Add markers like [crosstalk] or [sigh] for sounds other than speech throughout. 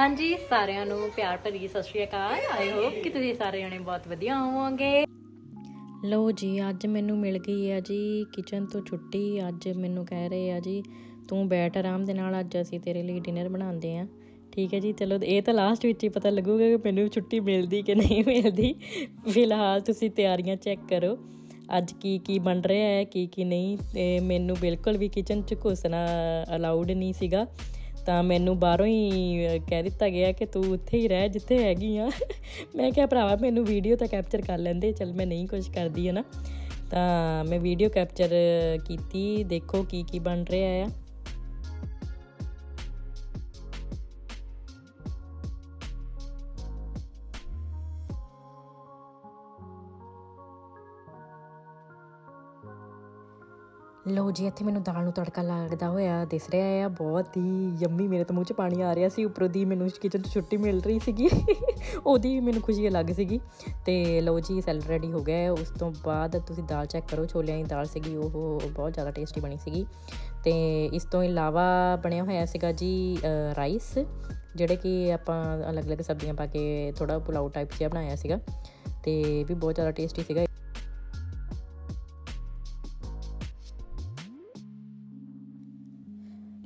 ਹਾਂਜੀ, ਸਾਰਿਆਂ ਨੂੰ ਪਿਆਰ ਭਰੀ ਸਤਿ ਸ਼੍ਰੀ ਅਕਾਲ। ਆਈ ਹੋਪ ਕਿ ਤੁਸੀਂ ਸਾਰੇ ਜਣੇ ਬਹੁਤ ਵਧੀਆ ਹੋਵੋਗੇ। ਲੋ ਜੀ, ਅੱਜ ਮੈਨੂੰ ਮਿਲ ਗਈ ਆ ਜੀ ਕਿਚਨ ਤੋਂ ਛੁੱਟੀ। ਅੱਜ ਮੈਨੂੰ ਕਹਿ ਰਹੇ ਆ ਜੀ, ਤੂੰ ਬੈਠ ਆਰਾਮ ਦੇ ਨਾਲ, ਅੱਜ ਅਸੀਂ ਤੇਰੇ ਲਈ ਡਿਨਰ ਬਣਾਉਂਦੇ ਆ। ਠੀਕ ਹੈ ਜੀ, ਚਲੋ, ਇਹ ਤਾਂ ਲਾਸਟ ਵਿੱਚ ਹੀ ਪਤਾ ਲੱਗੂਗਾ ਕਿ ਮੈਨੂੰ ਛੁੱਟੀ ਮਿਲਦੀ ਕਿ ਨਹੀਂ ਮਿਲਦੀ। ਫਿਲਹਾਲ ਤੁਸੀਂ ਤਿਆਰੀਆਂ ਚੈੱਕ ਕਰੋ। ਅੱਜ ਕੀ ਕੀ ਬਣ ਰਿਹਾ ਹੈ, ਕੀ ਕੀ ਨਹੀਂ, ਤੇ ਮੈਨੂੰ ਬਿਲਕੁਲ ਵੀ ਕਿਚਨ 'ਚ ਘੁਸਣਾ ਅਲਾਉਡ ਨਹੀਂ ਸੀਗਾ। ਤਾਂ ਮੈਨੂੰ ਬਾਹਰੋਂ ਹੀ ਕਹਿ ਦਿੱਤਾ ਗਿਆ ਕਿ ਤੂੰ ਉੱਥੇ ਹੀ ਰਹਿ, ਜਿੱਥੇ ਹੈਗੀ ਆ। ਮੈਂ ਕਿਹਾ, ਭਰਾਵਾ, ਮੈਨੂੰ ਵੀਡੀਓ ਤਾਂ ਕੈਪਚਰ ਕਰ ਲੈਂਦੇ, ਚਲ ਮੈਂ ਨਹੀਂ ਕੁਝ ਕਰਦੀ ਹੈ ਨਾ ਤਾਂ ਮੈਂ ਵੀਡੀਓ ਕੈਪਚਰ ਕੀਤੀ, ਦੇਖੋ ਕੀ ਕੀ ਬਣ ਰਿਹਾ ਆ। ਲਓ ਜੀ, ਇੱਥੇ ਮੈਨੂੰ ਦਾਲ ਨੂੰ ਤੜਕਾ ਲੱਗਦਾ ਹੋਇਆ ਦਿਸ ਰਿਹਾ ਆ। ਬਹੁਤ ਹੀ ਯੰਮੀ ਮੇਰੇ ਤਾਂ ਮੂੰਹ 'ਚ ਪਾਣੀ ਆ ਰਿਹਾ ਸੀ। ਉੱਪਰੋਂ ਦੀ ਮੈਨੂੰ ਕਿਚਨ ਤੋਂ ਛੁੱਟੀ ਮਿਲ ਰਹੀ ਸੀਗੀ। [laughs] ਉਹਦੀ ਮੈਨੂੰ ਖੁਸ਼ੀ ਅਲੱਗ ਸੀਗੀ। ਤੇ ਲਓ ਜੀ ਸੈਲਡ ਰੈਡੀ ਹੋ ਗਿਆ ਉਸ ਤੋਂ ਬਾਅਦ ਤੁਸੀਂ ਦਾਲ ਚੈੱਕ ਕਰੋ। ਛੋਲਿਆਂ ਦੀ ਦਾਲ ਸੀਗੀ, ਉਹ ਬਹੁਤ ਜ਼ਿਆਦਾ ਟੇਸਟੀ ਬਣੀ ਸੀਗੀ। ਤੇ ਇਸ ਤੋਂ ਇਲਾਵਾ ਬਣਿਆ ਹੋਇਆ ਸੀਗਾ ਜੀ ਰਾਈਸ ਜਿਹੜੇ ਕਿ ਆਪਾਂ ਅਲੱਗ-ਅਲੱਗ ਸਬਜ਼ੀਆਂ ਪਾ ਕੇ ਥੋੜਾ ਪੁਲਾਓ ਟਾਈਪ ਜਿਹਾ ਬਣਾਇਆ ਸੀਗਾ। ਤੇ ਵੀ ਬਹੁਤ ਜ਼ਿਆਦਾ ਟੇਸਟੀ ਸੀਗਾ।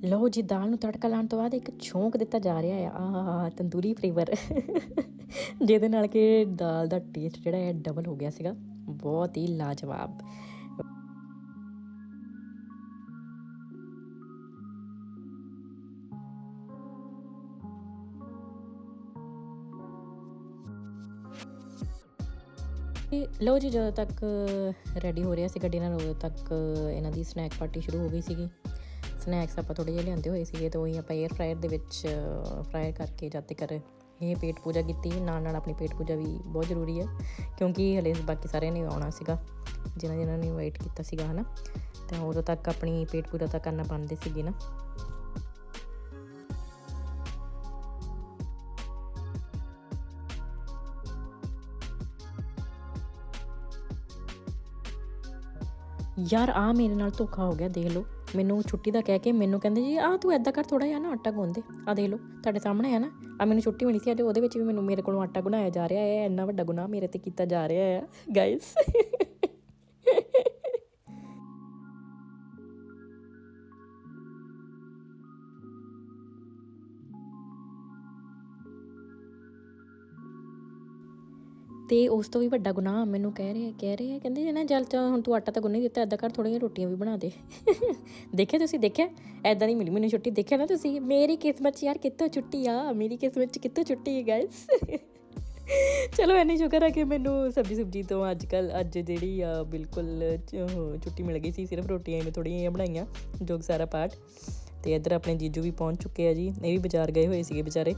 ਲਓ ਜੀ, ਦਾਲ ਨੂੰ ਤੜਕਾ ਲਾਉਣ ਤੋਂ ਬਾਅਦ ਇੱਕ ਛੋਂਕ ਦਿੱਤਾ ਜਾ ਰਿਹਾ ਆ। ਆਹ, ਤੰਦੂਰੀ ਫਲੇਵਰ ਜਿਹਦੇ ਨਾਲ ਕਿ ਦਾਲ ਦਾ ਟੇਸਟ ਜਿਹੜਾ ਹੈ ਡਬਲ ਹੋ ਗਿਆ ਸੀਗਾ। ਬਹੁਤ ਹੀ ਲਾਜਵਾਬ। ਲਓ ਜੀ, ਜਦੋਂ ਤੱਕ ਰੈਡੀ ਹੋ ਰਿਹਾ ਸੀ ਗੱਡੀ ਨਾਲ, ਉਦੋਂ ਤੱਕ ਇਹਨਾਂ ਦੀ ਸਨੈਕ ਪਾਰਟੀ ਸ਼ੁਰੂ ਹੋ ਗਈ ਸੀਗੀ। ਸਨੈਕਸ ਆਪਾਂ ਥੋੜੇ ਜਿਹੇ ਲਿਆਂਦੇ ਹੋਏ ਸੀਗੇ ਤੇ ਉਹੀ ਆਪਾਂ 에ਅਰ ਫਰਾਇਰ ਦੇ ਵਿੱਚ ਫਰਾਈ ਕਰਕੇ ਜਾਤੇ ਕਰ ਇਹ ਪੇਟ ਪੂਜਾ ਕੀਤੀ, ਨਾਲ ਨਾਲ ਆਪਣੀ ਪੇਟ ਪੂਜਾ ਵੀ ਬਹੁਤ ਜ਼ਰੂਰੀ ਹੈ, ਕਿਉਂਕਿ ਹਲੇ ਬਾਕੀ ਸਾਰਿਆਂ ਨੇ ਆਉਣਾ ਸੀਗਾ, ਜਿਨ੍ਹਾਂ ਜਿਨ੍ਹਾਂ ਨੇ ਇਨਵਾਈਟ ਕੀਤਾ ਸੀਗਾ, ਹਨਾ? ਤਾਂ ਉਦੋਂ ਤੱਕ ਆਪਣੀ ਪੇਟ ਪੂਜਾ ਤਾਂ ਕਰਨਾ ਬਣਦੇ ਸੀਗੇ ਨਾ। ਯਾਰ ਆ ਮੇਰੇ ਨਾਲ ਧੋਖਾ ਹੋ ਗਿਆ, ਦੇਖ ਲਓ। ਮੈਨੂੰ ਛੁੱਟੀ ਦਾ ਕਹਿ ਕੇ ਮੈਨੂੰ ਕਹਿੰਦੇ ਜੀ ਆ ਤੂੰ ਐਦਾਂ ਕਰ ਥੋੜਾ ਜਿਹਾ ਨਾ ਆਟਾ ਗੁੰਨ ਆ ਦੇਖ ਲਓ, ਤੁਹਾਡੇ ਸਾਹਮਣੇ ਆ ਨਾ ਆ ਮੈਨੂੰ ਛੁੱਟੀ ਮਿਲੀ ਸੀ ਅੱਜ, ਉਹਦੇ ਵਿੱਚ ਵੀ ਮੈਨੂੰ ਮੇਰੇ ਕੋਲੋਂ ਆਟਾ ਗੁਨਾਇਆ ਜਾ ਰਿਹਾ ਹੈ, ਇੰਨਾ ਵੱਡਾ ਗੁਨਾਹ ਮੇਰੇ ਤੇ ਕੀਤਾ ਜਾ ਰਿਹਾ ਹੈ ਗਾਇਸ ਤੇ ਉਸ ਤੋਂ ਵੀ ਵੱਡਾ ਗੁਨਾਹ ਮੈਨੂੰ ਕਹਿ ਰਹੇ ਕਹਿ ਰਹੇ ਆ ਕਹਿੰਦੇ ਜੇ ਨਾ ਜਲ ਚ ਹੁਣ ਤੂੰ ਆਟਾ ਤਾਂ ਗੁੰਨ ਹੀ ਦਿੱਤਾ ਐਦਾਂ ਕਰ ਥੋੜੀਆਂ ਰੋਟੀਆਂ ਵੀ ਬਣਾ ਦੇ। [laughs] ਦੇਖਿਆ ਤੁਸੀਂ, ਦੇਖਿਆ? ਐਦਾਂ ਨਹੀਂ ਮਿਲੀ ਮੈਨੂੰ ਛੁੱਟੀ, ਦੇਖਿਆ ਨਾ ਤੁਸੀਂ? ਮੇਰੀ ਕਿਸਮਤ 'ਚ ਯਾਰ ਕਿੱਥੋਂ ਛੁੱਟੀ ਆ? ਮੇਰੀ ਕਿਸਮਤ 'ਚ ਕਿੱਥੋਂ ਛੁੱਟੀ ਹੈ ਗਾਇਸ [laughs] ਚਲੋ ਐਨੀ ਸ਼ੁਕਰ ਆ ਕਿ ਮੈਨੂੰ ਸਬਜੀ ਸੁਬਜੀ ਤੋਂ ਅੱਜ ਕੱਲ ਅੱਜ ਜਿਹੜੀ ਆ, ਬਿਲਕੁਲ ਛੁੱਟੀ ਮਿਲ ਗਈ ਸੀ। ਸਿਰਫ ਰੋਟੀਆਂ ਮੈਂ ਥੋੜੀਆਂ ਜਿਹੀਆਂ ਬਣਾਈਆਂ ਜੋ ਸਾਰਾ ਪਾਠ। ਤੇ ਇੱਧਰ ਆਪਣੇ ਜੀਜੂ ਵੀ ਪਹੁੰਚ ਚੁੱਕੇ ਆ ਜੀ। ਇਹ ਵੀ ਬਾਜ਼ਾਰ ਗਏ ਹੋਏ ਸੀਗੇ ਵਿਚਾਰੇ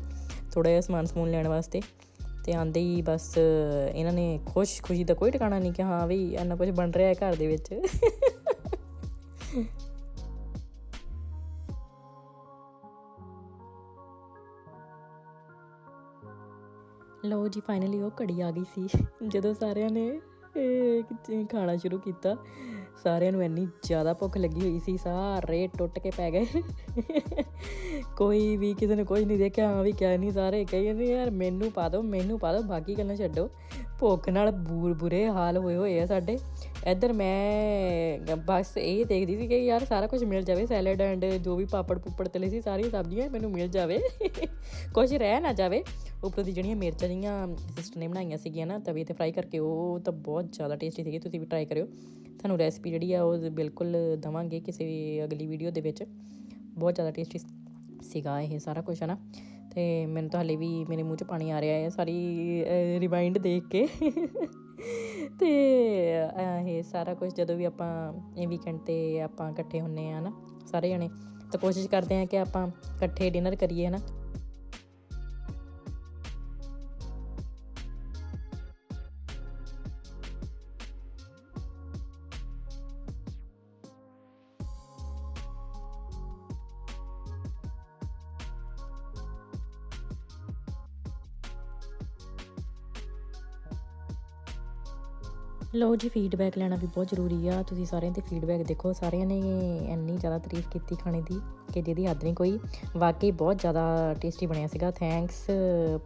ਥੋੜਾ ਜਿਹਾ ਸਮਾਨ ਸਮੂਨ ਲੈਣ ਵਾਸਤੇ। ਤੇ ਆਂਦੇ ਹੀ ਬਸ ਇਹਨਾਂ ਨੇ ਖੁਸ਼, ਖੁਸ਼ੀ ਦਾ ਕੋਈ ਟਿਕਾਣਾ ਨਹੀਂ ਕਿ ਹਾਂ ਵੀ ਇੰਨਾ ਕੁਝ ਬਣ ਰਿਹਾ ਹੈ ਘਰ ਦੇ ਵਿੱਚ। ਲਓ ਜੀ ਫਾਈਨਲੀ ਉਹ ਘੜੀ ਆ ਗਈ ਸੀ ਜਦੋਂ ਸਾਰਿਆਂ ਨੇ ਖਾਣਾ ਸ਼ੁਰੂ ਕੀਤਾ। ਸਾਰਿਆਂ ਨੂੰ ਇੰਨੀ ਜ਼ਿਆਦਾ ਭੁੱਖ ਲੱਗੀ ਹੋਈ ਸੀ, ਸਾਰੇ ਟੁੱਟ ਕੇ ਪੈ ਗਏ। ਕੋਈ ਵੀ ਕਿਸੇ ਨੇ ਕੁਝ ਨਹੀਂ ਦੇਖਿਆ, ਹਾਂ ਵੀ ਕਿਆ ਨਹੀਂ, ਸਾਰੇ ਕਹੀ ਜਾਂਦੇ ਯਾਰ ਮੈਨੂੰ ਪਾ ਦਿਓ, ਮੈਨੂੰ ਪਾ ਦਿਓ, ਬਾਕੀ ਗੱਲਾਂ ਛੱਡੋ। ਭੁੱਖ ਨਾਲ ਬੂਰ ਬੁਰੇ ਹਾਲ ਹੋਏ ਹੋਏ ਆ ਸਾਡੇ। ਇੱਧਰ ਮੈਂ ਬਸ ਇਹ ਦੇਖਦੀ ਸੀ ਕਿ ਯਾਰ ਸਾਰਾ ਕੁਝ ਮਿਲ ਜਾਵੇ ਸੈਲਡ ਐਂਡ ਜੋ ਵੀ ਪਾਪੜ ਪੁੱਪੜ ਤਲੇ ਸੀ ਸਾਰੀਆਂ ਸਬਜ਼ੀਆਂ ਮੈਨੂੰ ਮਿਲ ਜਾਵੇ। ਕੁਝ ਰਹਿ ਨਾ ਜਾਵੇ। ਉੱਪਰ ਦੀ ਜਿਹੜੀਆਂ ਮਿਰਚਾਂ ਜੀਆਂ ਸਿਸਟਰ ਨੇ ਬਣਾਈਆਂ ਸੀਗੀਆਂ ਨਾ, ਤਵੇ ਤੇ ਫਰਾਈ ਕਰਕੇ, ਉਹ ਤਾਂ ਬਹੁਤ ਜ਼ਿਆਦਾ ਟੇਸਟੀ ਸੀਗੀ, ਤੁਸੀਂ ਵੀ ਟਰਾਈ ਕਰਿਓ। ਤੁਹਾਨੂੰ ਰੈਸਪੀ ਜਿਹੜੀ ਆ, ਉਹ ਬਿਲਕੁਲ ਦਵਾਂਗੇ ਕਿਸੇ ਅਗਲੀ ਵੀਡੀਓ ਦੇ ਵਿੱਚ। ਬਹੁਤ ਜ਼ਿਆਦਾ ਟੇਸਟੀ ਸੀਗਾ ਇਹ ਸਾਰਾ ਕੁਝ ਹੈ ਨਾ ਤੇ ਮੈਨੂੰ ਤਾਂ ਹਲੇ ਵੀ ਮੇਰੇ ਮੂੰਹ 'ਚ ਪਾਣੀ ਆ ਰਿਹਾ ਹੈ ਸਾਰੀ ਰਿਮਾਈਂਡ ਦੇਖ ਕੇ। [laughs] ਤੇ ਇਹ ਸਾਰਾ ਕੁਝ ਜਦੋਂ ਵੀ ਆਪਾਂ ਇਹ ਵੀਕਐਂਡ ਤੇ ਆਪਾਂ ਇਕੱਠੇ ਹੁੰਨੇ ਆ ਨਾ, ਸਾਰੇ ਜਣੇ, ਤਾਂ ਕੋਸ਼ਿਸ਼ ਕਰਦੇ ਆ ਕਿ ਆਪਾਂ ਇਕੱਠੇ ਡਿਨਰ ਕਰੀਏ ਨਾ ਲਓ ਜੀ ਫੀਡਬੈਕ ਲੈਣਾ ਵੀ ਬਹੁਤ ਜ਼ਰੂਰੀ ਆ। ਤੁਸੀਂ ਸਾਰਿਆਂ ਦੇ ਫੀਡਬੈਕ ਦੇਖੋ। ਸਾਰਿਆਂ ਨੇ ਇੰਨੀ ਜ਼ਿਆਦਾ ਤਾਰੀਫ ਕੀਤੀ ਖਾਣੇ ਦੀ ਕਿ ਜਿਹਦੀ ਹੱਦ ਨਹੀਂ ਕੋਈ। ਵਾਕਈ ਬਹੁਤ ਜ਼ਿਆਦਾ ਟੇਸਟੀ ਬਣਿਆ ਸੀਗਾ। ਥੈਂਕਸ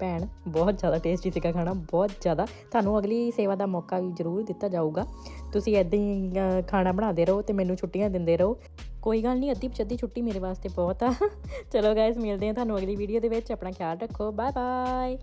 ਭੈਣ। ਬਹੁਤ ਜ਼ਿਆਦਾ ਟੇਸਟੀ ਸੀਗਾ ਖਾਣਾ। ਬਹੁਤ ਜ਼ਿਆਦਾ। ਤੁਹਾਨੂੰ ਅਗਲੀ ਸੇਵਾ ਦਾ ਮੌਕਾ ਵੀ ਜ਼ਰੂਰ ਦਿੱਤਾ ਜਾਊਗਾ। ਤੁਸੀਂ ਐਦਾਂ ਹੀ ਖਾਣਾ ਬਣਾਉਂਦੇ ਰਹੋ ਤੇ ਮੈਨੂੰ ਛੁੱਟੀਆਂ ਦਿੰਦੇ ਰਹੋ। ਕੋਈ ਗੱਲ ਨਹੀਂ, ਅੱਧੀ ਪਚੱਧੀ ਛੁੱਟੀ ਮੇਰੇ ਵਾਸਤੇ ਬਹੁਤ ਆ। ਚਲੋ ਗਾਇਸ ਮਿਲਦੇ ਹਾਂ ਤੁਹਾਨੂੰ ਅਗਲੀ ਵੀਡੀਓ ਦੇ ਵਿੱਚ। ਆਪਣਾ ਖਿਆਲ ਰੱਖੋ। Bye bye